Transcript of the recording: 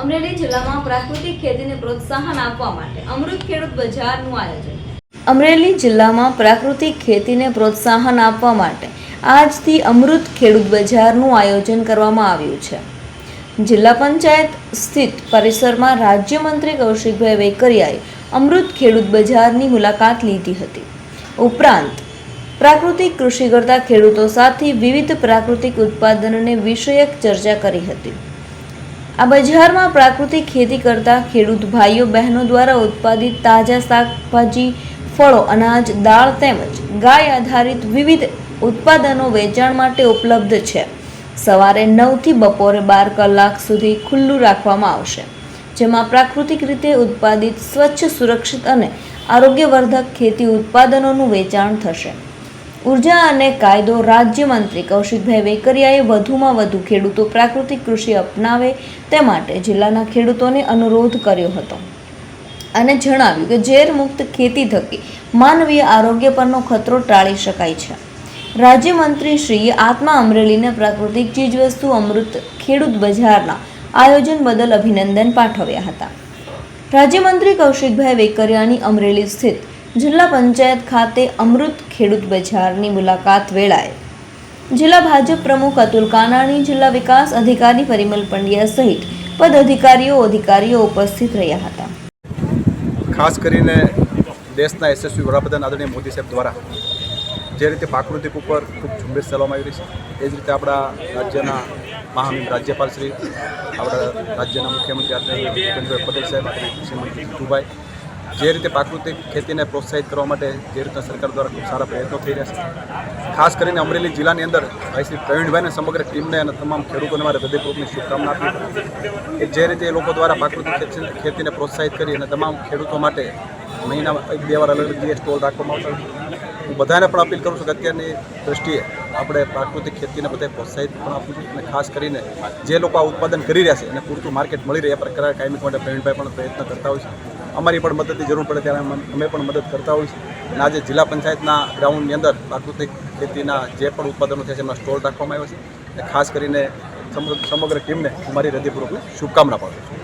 અમરેલી જિલ્લામાં પ્રાકૃતિક ખેતીને પ્રોત્સાહન આપવા માટે અમૃત ખેડૂત બજારનું આયોજન. અમરેલી જિલ્લામાં પ્રાકૃતિક ખેતીને પ્રોત્સાહન આપવા માટે આજથી અમૃત ખેડૂત બજારનું આયોજન કરવામાં આવ્યું છે. જિલ્લા પંચાયત સ્થિત પરિસરમાં રાજ્યમંત્રી કૌશિકભાઈ વેકરિયાએ અમૃત ખેડૂત બજારની મુલાકાત લીધી હતી. ઉપરાંત, પ્રાકૃતિક કૃષિ કરતા ખેડૂતો સાથે વિવિધ પ્રાકૃતિક ઉત્પાદનોને વિષયક ચર્ચા કરી હતી. આ બજારમાં પ્રાકૃતિક ખેતી કરતા ખેડૂત ભાઈઓ બહેનો દ્વારા ઉત્પાદિત તાજા શાકભાજી, ફળો, અનાજ, દાળ તેમજ ગાય આધારિત વિવિધ ઉત્પાદનો વેચાણ માટે ઉપલબ્ધ છે. સવારે નવથી બપોરે બાર કલાક સુધી ખુલ્લું રાખવામાં આવશે, જેમાં પ્રાકૃતિક રીતે ઉત્પાદિત સ્વચ્છ, સુરક્ષિત અને આરોગ્યવર્ધક ખેતી ઉત્પાદનોનું વેચાણ થશે. ઊર્જા અને કાયદો રાજ્યમંત્રી કૌશિકભાઈ વેકરિયાએ વધુમાં વધુ ખેડૂતો પ્રાકૃતિક કૃષિ અપનાવે તે માટે જિલ્લાના ખેડૂતોને અનુરોધ કર્યો હતો. અને જણાવ્યું કે ઝેરમુક્ત ખેતી થકી માનવીય આરોગ્ય પરનો ખતરો ટાળી શકાય છે. રાજ્યમંત્રી શ્રીએ આત્મા અમરેલીને પ્રાકૃતિક ચીજવસ્તુ અમૃત ખેડૂત બજારના આયોજન બદલ અભિનંદન પાઠવ્યા હતા. રાજ્યમંત્રી કૌશિકભાઈ વેકરિયાની અમરેલી સ્થિત જિલ્લા પંચાયત ખાતે અમૃત ખેડૂત બજારની મુલાકાત વેળાએ. જિલ્લા ભાજપ પ્રમુખ અતુલ કાનાણી, જિલ્લા વિકાસ અધિકારી પરિમલ પંડ્યા સહિત પદાધિકારીઓ, અધિકારીઓ ઉપસ્થિત રહ્યા હતા. ખાસ કરીને દેશના યશસ્વી વડાપ્રધાન આદરણીય મોદી સાહેબ દ્વારા જે રીતે પ્રાકૃતિક ઉપર ખૂબ ઝુંબેશ ચલાવવામાં આવી રહી છે, એ જ રીતે આપણા રાજ્યના મહામહિમ રાજ્યપાલ શ્રી આપણા રાજ્યના મુખ્યમંત્રી આદરણીય ભૂપેન્દ્રભાઈ પટેલ સાહેબ કૃષિમંત્રી જીતુભાઈ જે રીતે પ્રાકૃતિક ખેતીને પ્રોત્સાહિત કરવા માટે જે રીતના સરકાર દ્વારા ખૂબ સારા પ્રયત્નો થઈ રહ્યા છે. ખાસ કરીને અમરેલી જિલ્લાની અંદર ભાઈ શ્રી પ્રવીણભાઈને સમગ્ર ટીમને અને તમામ ખેડૂતોને મારે હૃદયપૂર્વકની શુભકામના આપી કે જે રીતે એ લોકો દ્વારા પ્રાકૃતિક ખેતી- ખેતીને પ્રોત્સાહિત કરી અને તમામ ખેડૂતો માટે મહિનામાં એક બે વાર અલગ અલગ સ્ટોલ રાખવામાં આવતા હું બધાને પણ અપીલ કરું છું કે અત્યારની દ્રષ્ટિએ આપણે પ્રાકૃતિક ખેતીને બધા પ્રોત્સાહિત પણ આપવું જોઈએ અને ખાસ કરીને જે લોકો આ ઉત્પાદન કરી રહ્યા છે અને પૂરતું માર્કેટ મળી રહે એ પ્રકારે કાયમિક માટે પ્રવીણભાઈ પણ પ્રયત્ન કરતા હોય છે. અમારી પણ મદદની જરૂર પડે ત્યારે અમે પણ મદદ કરતા હોઈએ છે અને આજે જિલ્લા પંચાયતના ગ્રાઉન્ડની અંદર પ્રાકૃતિક ખેતીના જે પણ ઉત્પાદનો છે એમના સ્ટોલ રાખવામાં આવ્યો છે અને ખાસ કરીને સમગ્ર ટીમને હું મારી હૃદયપૂર્વકની શુભકામના પાઠવું છું.